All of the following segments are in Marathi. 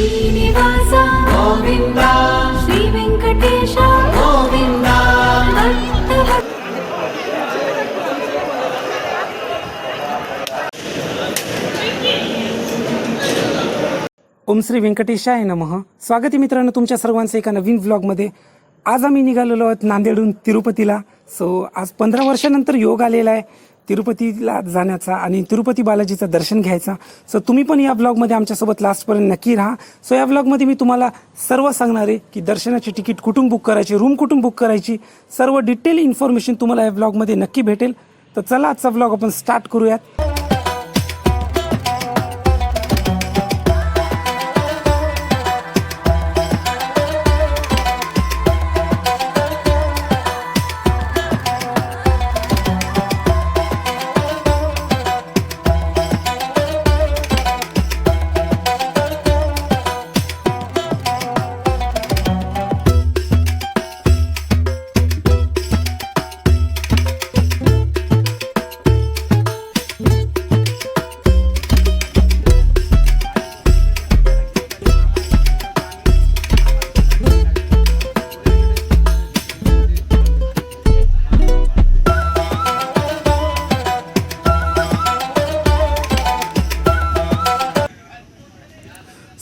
श्री ओम श्री व्यंकटेशाय नमः. स्वागत आहे मित्रांनो तुमच्या सर्वांचं एका नवीन व्लॉगमध्ये आज आम्ही निघालेलो आहोत नांदेडहून तिरुपतीला. सो आज पंधरा वर्षानंतर योग आलेला आहे. तिरुपतीला जाण्याचा आणि तिरुपती बालाजीचं दर्शन घ्यायचा. सो तुम्ही पण या ब्लॉगमध्ये आमच्यासोबत लास्टपर्यंत नक्की राहा. सो या ब्लॉगमध्ये मी तुम्हाला सर्व सांगणार आहे की दर्शनाची तिकीट कुठून बुक करायची रूम कुठून बुक करायची सर्व डिटेल इन्फॉर्मेशन तुम्हाला या ब्लॉगमध्ये नक्की भेटेल. तर चला आजचा ब्लॉग आपण स्टार्ट करूयात.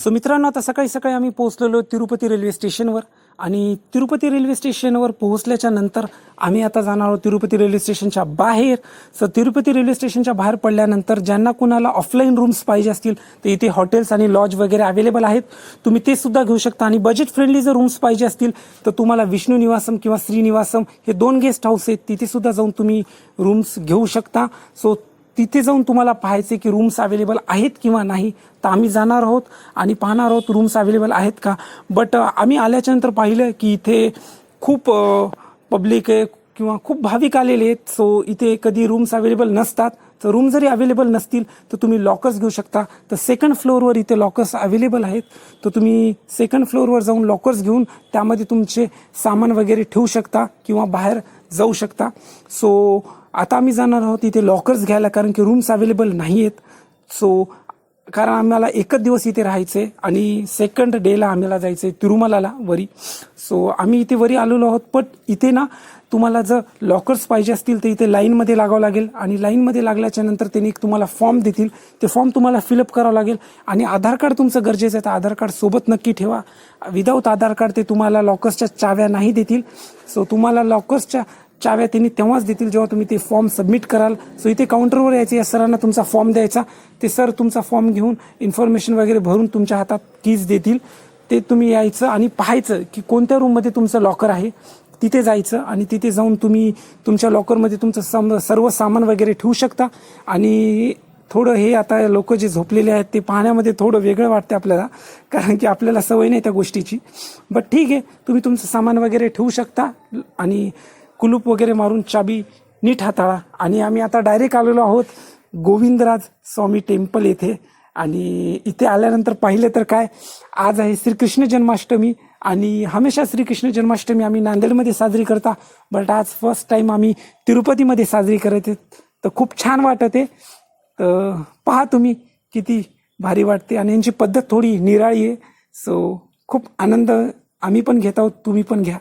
सो मित्रांनो आता सकाळी सकाळी आम्ही पोहोचलेलो तिरुपती रेल्वे स्टेशनवर आणि तिरुपती रेल्वे स्टेशनवर पोहोचल्याच्या नंतर आम्ही आता जाणार आहोत तिरुपती रेल्वे स्टेशनच्या बाहेर. सो तिरुपती रेल्वे स्टेशनच्या बाहेर पडल्यानंतर ज्यांना कुणाला ऑफलाईन रूम्स पाहिजे असतील तर इथे हॉटेल्स आणि लॉज वगैरे अवेलेबल आहेत. तुम्ही ते सुद्धा घेऊ शकता आणि बजेट फ्रेंडली जर रूम्स पाहिजे असतील तर तुम्हाला विष्णू निवासम किंवा श्रीनिवासम हे दोन गेस्ट हाऊस आहेत तिथे सुद्धा जाऊन तुम्ही रूम्स घेऊ शकता. सो तिथे जाऊन तुम्हाला पाहायचे की रूम्स अवेलेबल आहेत किंवा नाही तर आम्ही जाणार आहोत आणि पाहणार आहोत रूम्स अवेलेबल आहेत का. बट आम्ही आल्याच्यानंतर पाहिलं की इथे खूप पब्लिक आहे किंवा खूप भाविक आलेले आहेत. सो इथे कधी रूम्स अवेलेबल नसतात. तर रूम जरी अवेलेबल नसतील तर तुम्ही लॉकर्स घेऊ शकता. तर सेकंड फ्लोअरवर इथे लॉकर्स अवेलेबल आहेत. तर तुम्ही सेकंड फ्लोअरवर जाऊन लॉकर्स घेऊन त्यामध्ये तुमचे सामान वगैरे ठेवू शकता किंवा बाहेर जाऊ शकता. सो आता आम्ही जाणार आहोत इथे लॉकर्स घ्यायला कारण की रूम्स अवेलेबल नाही आहेत सो कारण आम्हाला एकच दिवस इथे राहायचे आणि सेकंड डेला आम्हाला जायचं आहे तिरुमलाला वरी. सो आम्ही इथे वरी आलेलो आहोत पण इथे ना तुम्हाला जर लॉकर्स पाहिजे असतील तर इथे लाईनमध्ये लागावं लागेल आणि लाईनमध्ये लागल्याच्या नंतर त्यांनी एक तुम्हाला फॉर्म देतील. ते फॉर्म तुम्हाला फिलअप करावं लागेल आणि आधार कार्ड तुमचं गरजेचं आहे तर आधार कार्ड सोबत नक्की ठेवा. विदाऊट आधार कार्ड ते तुम्हाला लॉकर्सच्या चाव्या नाही देतील. सो तुम्हाला लॉकर्सच्या चाव्या त्यांनी तेव्हाच देतील जेव्हा तुम्ही ते फॉर्म सबमिट कराल. सो इथे काउंटरवर यायचे. या सरांना तुमचा फॉर्म द्यायचा. ते सर तुमचा फॉर्म घेऊन इन्फॉर्मेशन वगैरे भरून तुमच्या हातात कीज देतील. ते तुम्ही यायचं आणि पाहायचं की कोणत्या रूममध्ये तुमचं लॉकर आहे. तिथे जायचं आणि तिथे जाऊन तुम्ही तुमच्या लॉकरमध्ये तुमचं सम सर्व सामान वगैरे ठेवू शकता. आणि थोडं हे आता लोक जे झोपलेले आहेत ते पाहण्यामध्ये थोडं वेगळं वाटतं आपल्याला. कारण की आपल्याला सवय नाही त्या गोष्टीची. बट ठीक आहे. तुम्ही तुमचं सामान वगैरे ठेवू शकता. आणि कुलूप वगैरे मारून चाबी नीट हाताळा. आणि आम्ही आता डायरेक्ट आलेलो आहोत गोविंदराज स्वामी टेम्पल येथे. आणि इथे आल्यानंतर पाहिलं तर काय आज आहे श्रीकृष्ण जन्माष्टमी. आणि हमेशा श्रीकृष्ण जन्माष्टमी आम्ही नांदेडमध्ये साजरी करता. बट आज फर्स्ट टाईम आम्ही तिरुपतीमध्ये साजरी करत आहेत. तर खूप छान वाटत आहे. तर पहा तुम्ही किती भारी वाटते. आणि यांची पद्धत थोडी निराळी आहे. सो खूप आनंद आम्ही पण घेत आहोत तुम्ही पण घ्या.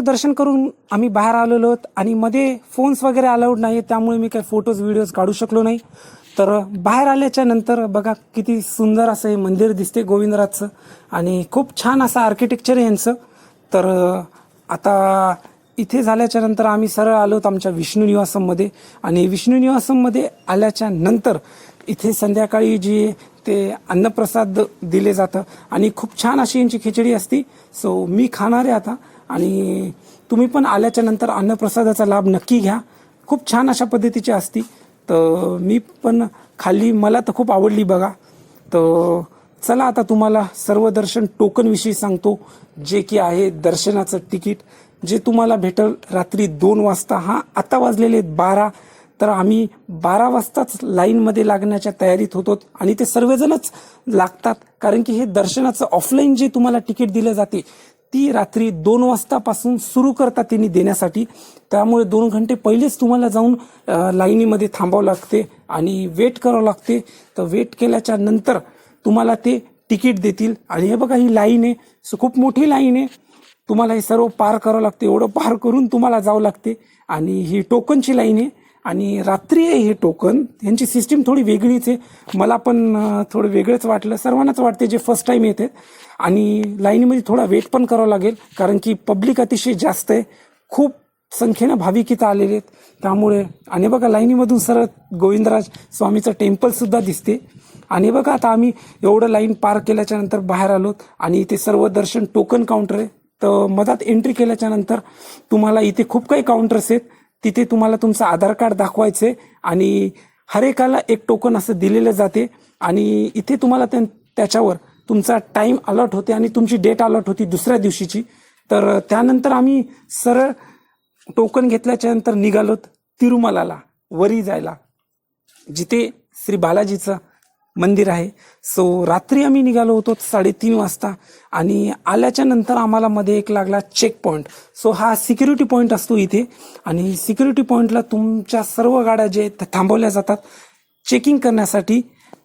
मित्रांनो दर्शन करून आम्ही बाहेर आलेलो आहोत आणि मध्ये फोन्स वगैरे अलाउड नाही त्यामुळे मी काही फोटोज व्हिडिओज काढू शकलो नाही. तर बाहेर आल्याच्यानंतर बघा किती सुंदर असं हे मंदिर दिसते गोविंदराजचं आणि खूप छान असं आर्किटेक्चर यांचं. तर आता इथे झाल्याच्यानंतर आम्ही सरळ आलो होतो आमच्या विष्णू निवासममध्ये आणि विष्णू निवासममध्ये आल्याच्यानंतर इथे संध्याकाळी जी ते अन्नप्रसाद दिले जातं आणि खूप छान अशी यांची खिचडी असती. सो मी खाणार आहे आता. आणि तुम्ही पण आल्याच्यानंतर अन्नप्रसादाचा लाभ नक्की घ्या. खूप छान अशा पद्धतीची असती. तर मी पण खाल्ली मला तर खूप आवडली बघा. तर चला आता तुम्हाला सर्व दर्शन टोकनविषयी सांगतो. जे की आहे दर्शनाचं तिकीट. जे तुम्हाला भेटल रात्री दोन वाजता. हा आता वाजलेले आहेत बारा. तर आम्ही बारा वाजताच लाईनमध्ये लागण्याच्या तयारीत होतो आणि ते सर्वजणच लागतात. कारण की हे दर्शनाचं ऑफलाईन जे तुम्हाला तिकीट दिलं जाते ती रात्री दोन वाजतापासून सुरू करतात त्यांनी देण्यासाठी. त्यामुळे दोन घंटे पहिलेच तुम्हाला जाऊन लाईनीमध्ये थांबावं लागते आणि वेट करावं लागते. तर वेट केल्याच्यानंतर तुम्हाला ते तिकीट देतील. आणि हे बघा ही लाईन आहे. खूप मोठी लाईन आहे. तुम्हाला हे सर्व पार करावं लागते. एवढं पार करून तुम्हाला जावं लागते. आणि ही टोकनची लाईन आहे. आणि रात्री आहे हे टोकन यांची सिस्टीम थोडी वेगळीच आहे. मला पण थोडं वेगळंच वाटलं. सर्वांनाच वाटते जे फर्स्ट टाइम येते. आणि लाईनीमध्ये थोडा वेट पण करावं लागेल. कारण की पब्लिक अतिशय जास्त आहे. खूप संख्येनं भाविक इथं आलेले आहेत. त्यामुळे आणि बघा लाईनीमधून सरळ गोविंदराज स्वामीचं टेम्पलसुद्धा दिसते. आणि बघा आता आम्ही एवढं लाईन पार केल्याच्यानंतर बाहेर आलो आणि इथे सर्व दर्शन टोकन काउंटर आहे. तर मधात एंट्री केल्याच्यानंतर तुम्हाला इथे खूप काही काउंटर्स आहेत. तिथे तुम्हाला तुमचं आधार कार्ड दाखवायचे आणि हरेकाला एक टोकन असं दिलेलं जाते. आणि इथे तुम्हाला त्याच्यावर तुमचा टाईम अलॉट होते आणि तुमची डेट अलॉट होती दुसऱ्या दिवशीची. तर त्यानंतर आम्ही सरळ टोकन घेतल्याच्या नंतर निघालोत तिरुमलाला वरी जायला. जिथे श्री बालाजीचं मंदिर आहे. सो रात्री आम्ही निघालो होतो साडेतीन वाजता आणि आल्याच्यानंतर आम्हाला मध्ये एक लागला चेक पॉईंट सो हा सिक्युरिटी पॉईंट असतो इथे आणि सिक्युरिटी पॉईंटला तुमच्या सर्व गाड्या जे आहेत थांबवल्या जातात चेकिंग करण्यासाठी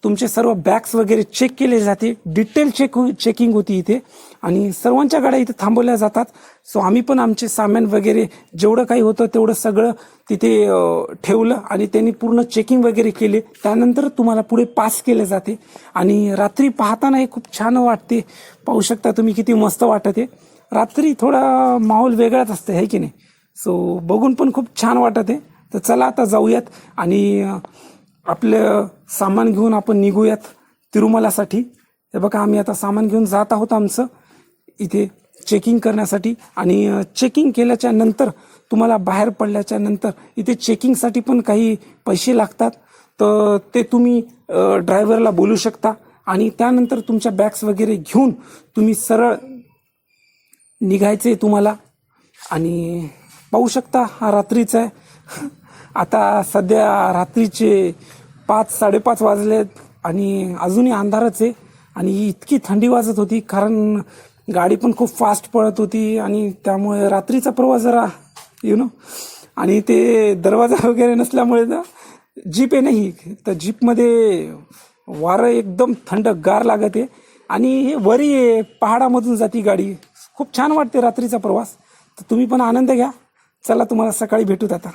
तुमचे सर्व बॅग्स वगैरे चेक केले जाते. डिटेल चेक चेकिंग होती इथे. आणि सर्वांच्या गाड्या इथे थांबवल्या जातात. सो आम्ही पण आमचे सामान वगैरे जेवढं काही होतं तेवढं सगळं तिथे ठेवलं आणि त्यांनी पूर्ण चेकिंग वगैरे केले. त्यानंतर तुम्हाला पुढे पास केले जाते. आणि रात्री पाहताना हे खूप छान वाटते. पाहू शकता तुम्ही किती मस्त वाटत. आहे रात्री थोडा माहोल वेगळाच असते आहे की नाही? सो बघून पण खूप छान वाटत. आहे तर चला आता जाऊयात. आणि आपलं सामान घेऊन आपण निघूयात तिरुमलासाठी. हे बघा आम्ही आता सामान घेऊन जात आहोत आमचं इथे चेकिंग करण्यासाठी. आणि चेकिंग केल्याच्यानंतर तुम्हाला बाहेर पडल्याच्या नंतर इथे चेकिंगसाठी पण काही पैसे लागतात. तर ते तुम्ही ड्रायव्हरला बोलू शकता. आणि त्यानंतर तुमच्या बॅग्स वगैरे घेऊन तुम्ही सरळ निघायचे तुम्हाला. आणि पाहू शकता हा रात्रीचा आहे. आता सध्या रात्रीचे पाच साडेपाच वाजलेत आणि अजूनही अंधारच आहे. आणि इतकी थंडी वाजत होती कारण गाडी पण खूप फास्ट पळत होती आणि त्यामुळे रात्रीचा प्रवास जरा यु नो आणि ते दरवाजा वगैरे नसल्यामुळे ना जीप आहे नाही तर जीपमध्ये वारं एकदम थंड गार लागत आहे. आणि हे वरी आहे पहाडामधून जाती गाडी. खूप छान वाटते रात्रीचा प्रवास. तर तुम्ही पण आनंद घ्या. चला तुम्हाला सकाळी भेटूत आता.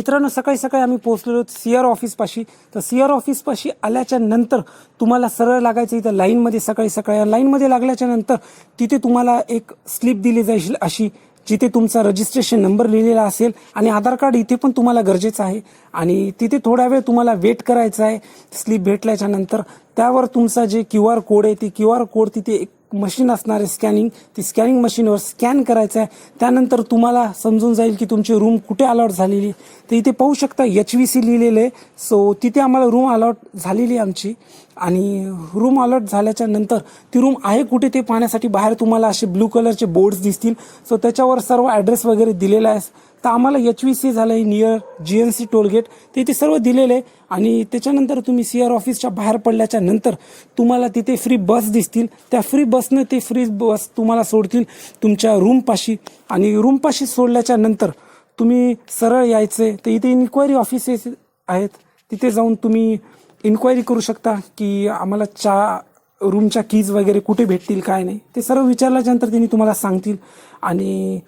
मित्रांनो सकाळी सकाळी आम्ही पोहोचलेलो सी आर ऑफिसपाशी. तर सी आर ऑफिसपाशी आल्याच्यानंतर तुम्हाला सरळ लागायचं इथं लाईनमध्ये सकाळी सकाळी. लाईनमध्ये लागल्याच्या नंतर तिथे तुम्हाला एक स्लिप दिली जाईल अशी जिथे तुमचा रजिस्ट्रेशन नंबर लिहिलेला असेल आणि आधार कार्ड इथे पण तुम्हाला गरजेचं आहे. आणि तिथे थोडा वेळ तुम्हाला वेट करायचा आहे. स्लिप भेटल्याच्या नंतर त्यावर तुमचा जे क्यू आर कोड आहे ते क्यू आर कोड तिथे एक मशीन असणार आहे स्कॅनिंग ती स्कॅनिंग मशीनवर स्कॅन करायचं आहे त्यानंतर तुम्हाला समजून जाईल की तुमची रूम कुठे अलॉट झालेली. तर इथे पाहू शकता एच व्ही सी लिहिलेलं आहे. सो तिथे आम्हाला रूम अलॉट झालेली आहे आमची. आणि रूम अलर्ट झाल्याच्यानंतर ती रूम आहे कुठे ते पाहण्यासाठी बाहेर तुम्हाला असे ब्लू कलरचे बोर्ड्स दिसतील. सो त्याच्यावर सर्व ॲड्रेस वगैरे दिलेला आहे तर आम्हाला एच व्ही सी झालं आहे near G N C tollgate ते इथे सर्व दिलेलं आहे. आणि त्याच्यानंतर तुम्ही सी आर ऑफिसच्या बाहेर पडल्याच्या नंतर तुम्हाला तिथे फ्री बस दिसतील. त्या फ्री बसनं ते फ्री बस तुम्हाला सोडतील तुमच्या रूमपाशी आणि रूमपाशी सोडल्याच्या नंतर तुम्ही सरळ यायचे. तर इथे इन्क्वायरी ऑफिसेस आहेत. तिथे जाऊन तुम्ही इन्क्वायरी करू शकता की आम्हाला चा रूमच्या कीज वगैरे कुठे भेटतील काय नाही. ते सर्व विचारल्याच्यानंतर त्यांनी तुम्हाला सांगतील. आणि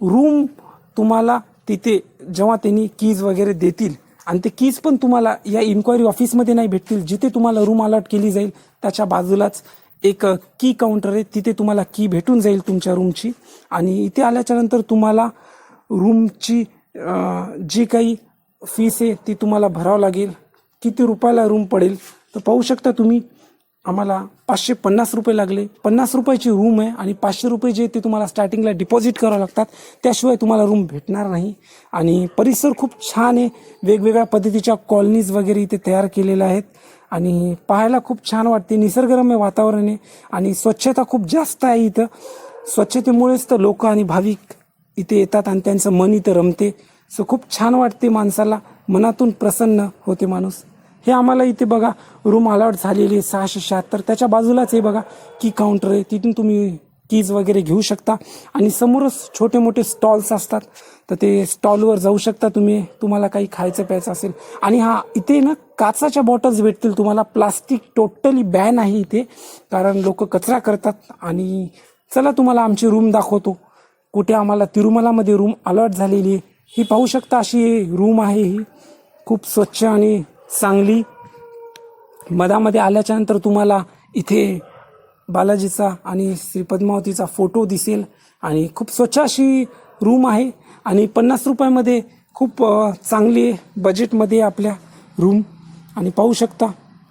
रूम तुम्हाला तिथे जेव्हा त्यांनी कीज वगैरे देतील आणि ते कीज पण तुम्हाला या इन्क्वायरी ऑफिसमध्ये नाही भेटतील जिथे तुम्हाला रूम अलॉट केली जाईल त्याच्या बाजूलाच एक की काउंटर आहे तिथे तुम्हाला की भेटून जाईल तुमच्या रूमची आणि इथे आल्याच्यानंतर तुम्हाला रूमची जी काही फीस आहे ती तुम्हाला भरावं लागेल. किती रुपयाला रूम पडेल? तर पाहू शकता तुम्ही आम्हाला पाचशे पन्नास रुपये लागले. पन्नास रुपयाची रूम आहे आणि पाचशे रुपये जे ते तुम्हाला स्टार्टिंगला डिपॉझिट करावं लागतात त्याशिवाय तुम्हाला रूम भेटणार नाही. आणि परिसर खूप छान आहे. वेगवेगळ्या पद्धतीच्या कॉलनीज वगैरे इथे तयार केलेल्या आहेत. आणि पाहायला खूप छान वाटते. निसर्गरम्य वातावरण आहे आणि स्वच्छता खूप जास्त आहे इथं. स्वच्छतेमुळेच तर लोक आणि भाविक इथे येतात आणि त्यांचं मन इथं रमते. सो खूप छान वाटते माणसाला. मनातून प्रसन्न होते माणूस. हे आम्हाला इथे बघा रूम अलॉट झालेली आहे सहाशे शहात्तर. त्याच्या बाजूलाच हे बघा की काउंटर आहे. तिथून तुम्ही कीज वगैरे घेऊ शकता. आणि समोरच छोटे मोठे स्टॉल्स असतात. तर ते स्टॉलवर जाऊ शकता तुम्ही. तुम्हाला काही खायचं प्यायचं असेल. आणि हा इथे ना काचाच्या बॉटल्स भेटतील तुम्हाला. प्लास्टिक टोटली बॅन आहे इथे. कारण लोक कचरा करतात. आणि चला तुम्हाला आमची रूम दाखवतो. कुठे आम्हाला तिरुमलामध्ये रूम अलॉट झालेली आहे. ही पाहू शकता अशी रूम आहे ही. खूप स्वच्छ आणि चांगली. मधामध्ये आल्याच्यानंतर तुम्हाला इथे बालाजीचा आणि श्री पद्मावतीचा फोटो दिसेल. आणि खूप स्वच्छ अशी रूम आहे. आणि पन्नास रुपयामध्ये खूप चांगली बजेटमध्ये आपल्या रूम आणि पाहू शकता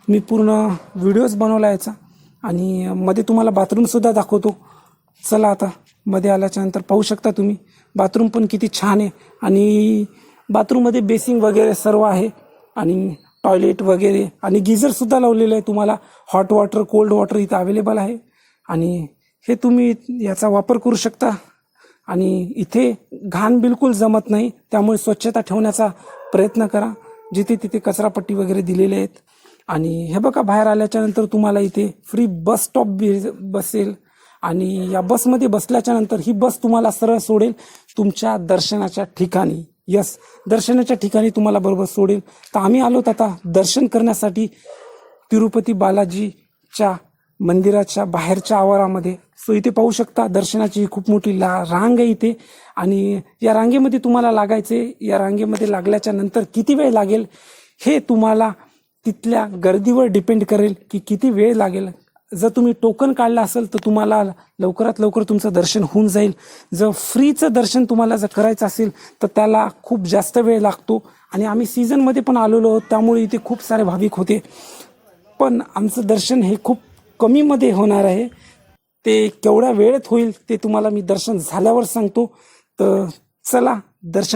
मी पूर्ण व्हिडिओज बनवला याचा. आणि मध्ये तुम्हाला बाथरूमसुद्धा दाखवतो. चला आता मध्ये आल्याच्यानंतर पाहू शकता तुम्ही. बाथरूम पण किती छान आहे. आणि बाथरूममध्ये बेसिंग वगैरे सर्व आहे. आणि टॉयलेट वगैरे. आणि गिझरसुद्धा लावलेलं आहे तुम्हाला. हॉट वॉटर कोल्ड वॉटर इथं अवेलेबल आहे. आणि हे तुम्ही याचा वापर करू शकता. आणि इथे घाण बिलकुल जमत नाही. त्यामुळे स्वच्छता ठेवण्याचा प्रयत्न करा. जिथे तिथे कचरापट्टी वगैरे दिलेले आहेत. आणि हे बघा बाहेर आल्याच्यानंतर तुम्हाला इथे फ्री बस स्टॉप बी- बसेल. आणि या बसमध्ये बसल्याच्या नंतर ही बस तुम्हाला सरळ सोडेल तुमच्या दर्शनाच्या ठिकाणी. यस दर्शनाच्या ठिकाणी तुम्हाला बरोबर सोडेल. तर आम्ही आलोत आता दर्शन करण्यासाठी तिरुपती बालाजीच्या मंदिराच्या बाहेरच्या आवारामध्ये. सो इथे पाहू शकता दर्शनाची खूप मोठी ला रांग आहे इथे. आणि या रांगेमध्ये तुम्हाला लागायचे या रांगेमध्ये लागल्याच्या नंतर किती वेळ लागेल हे तुम्हाला तिथल्या गर्दीवर डिपेंड करेल की किती वेळ लागेल. जर तुम्ही टोकन काढलं असेल तर तुम्हाला लवकरात लवकर तुमचं दर्शन होऊन जाईल. जर फ्रीचं दर्शन तुम्हाला जर करायचं असेल तर त्याला खूप जास्त वेळ लागतो. आणि आम्ही सीझनमध्ये पण आलेलो आहोत त्यामुळे इथे खूप सारे भाविक होते. पण आमचं दर्शन हे खूप कमीमध्ये होणार आहे. ते केवढ्या वेळेत होईल ते तुम्हाला मी दर्शन झाल्यावर सांगतो. तर चला दर्शन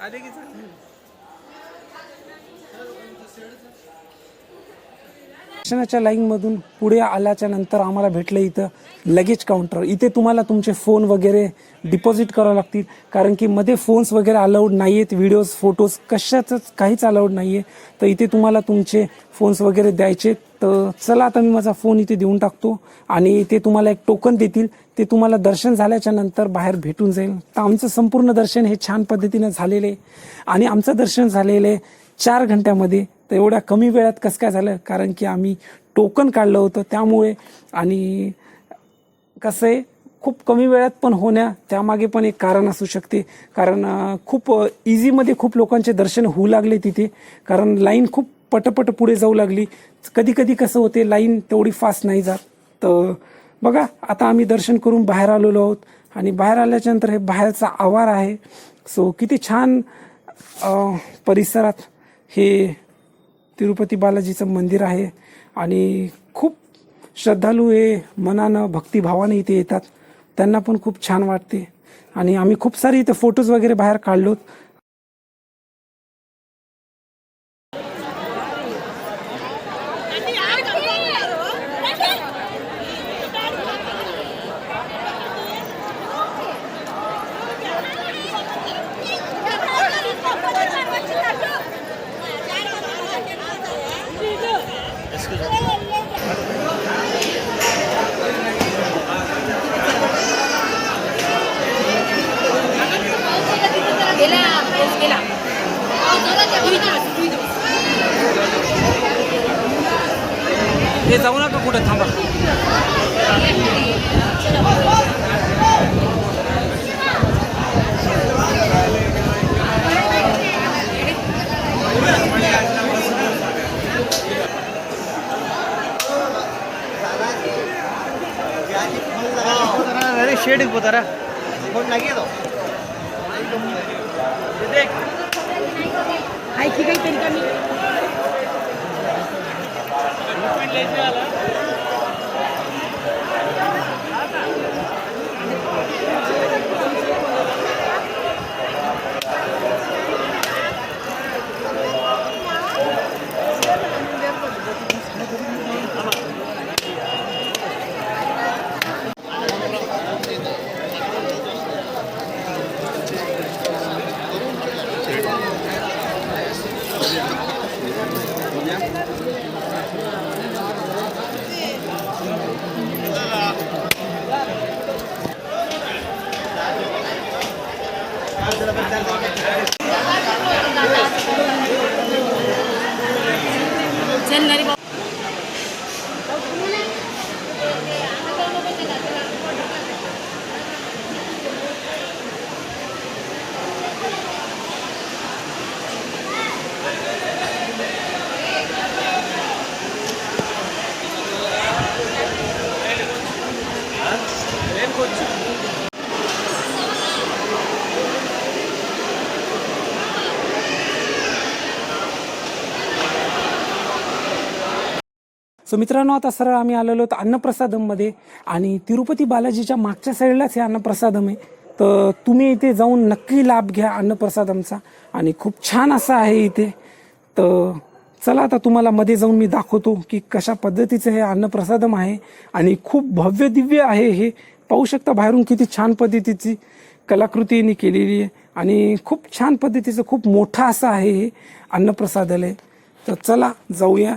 ada gitu दर्शनाच्या लाईनमधून पुढे आल्याच्यानंतर आम्हाला भेटलं इथं लगेज काउंटर इथे तुम्हाला तुमचे फोन वगैरे डिपॉझिट करावं लागतील. कारण की मध्ये फोन्स वगैरे अलाउड नाही आहेत व्हिडिओज फोटोज कशाचंच काहीच अलाउड नाही आहे तर इथे तुम्हाला तुमचे फोन्स वगैरे द्यायचे. तर चला आता मी माझा फोन इथे देऊन टाकतो. आणि ते तुम्हाला एक टोकन देतील. ते तुम्हाला दर्शन झाल्याच्यानंतर बाहेर भेटून जाईल. तर आमचं संपूर्ण दर्शन हे छान पद्धतीनं झालेलं आहे. आणि आमचं दर्शन झालेलं आहे चार घंट्यामध्ये. तर एवढ्या कमी वेळात कसं काय झालं? कारण की आम्ही टोकन काढलं होतं त्यामुळे आणि कसं आहे खूप कमी वेळात पण होण्या त्यामागे पण एक कारण असू शकते. कारण खूप इझीमध्ये खूप लोकांचे दर्शन होऊ लागले तिथे. कारण लाईन खूप पटपट पुढे जाऊ लागली. कधी कधी कसं होते लाईन तेवढी फास्ट नाही जात. तर बघा आता आम्ही दर्शन करून बाहेर आलेलो आहोत. आणि बाहेर आल्याच्यानंतर हे बाहेरचा आवार आहे. सो किती छान परिसरात हे तिरुपती बालाजीचं मंदिर आहे आणि खूप श्रद्धाळू हे मनानं भक्तिभावानं इथे येतात. त्यांना पण खूप छान वाटते. आणि आम्ही खूप सारे इथे फोटोज वगैरे बाहेर काढलोत. कुठं थांबा अरे शेडक बोतारा कोण लागे तो देख हाय की काही तरी कमी ले 옛날에 뭐 सो मित्रांनो आता सरळ आम्ही आलेलो आहोत अन्नप्रसादममध्ये. आणि तिरुपती बालाजीच्या मागच्या साईडलाच हे अन्नप्रसादम आहे. तर तुम्ही इथे जाऊन नक्की लाभ घ्या अन्नप्रसादमचा. आणि खूप छान असं आहे इथे. तर चला आता तुम्हाला मध्ये जाऊन मी दाखवतो की कशा पद्धतीचं हे अन्नप्रसादम आहे. आणि खूप भव्य दिव्य आहे हे. पाहू शकता बाहेरून किती छान पद्धतीची कलाकृतीने केलेली आहे. आणि खूप छान पद्धतीचं खूप मोठं असं आहे हे अन्नप्रसादालय. तर चला जाऊया.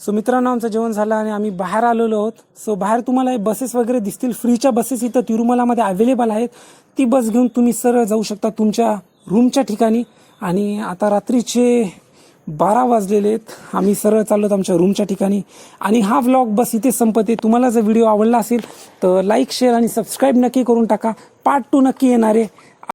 सो मित्रांनो आमचं जेवण झालं आणि आम्ही बाहेर आलेलो आहोत. सो बाहेर तुम्हाला बसेस वगैरे दिसतील. फ्रीच्या बसेस इथं तिरुमलामध्ये अवेलेबल आहेत. ती बस घेऊन तुम्ही सरळ जाऊ शकता तुमच्या रूमच्या ठिकाणी. आणि आता रात्रीचे बारा वाजलेले आहेत. आम्ही सरळ चाललो आहोत आमच्या रूमच्या ठिकाणी. आणि हा व्लॉग बस इथे संपते. तुम्हाला जर व्हिडिओ आवडला असेल तर लाईक शेअर आणि सबस्क्राईब नक्की करून टाका. पार्ट टू नक्की येणार आहे.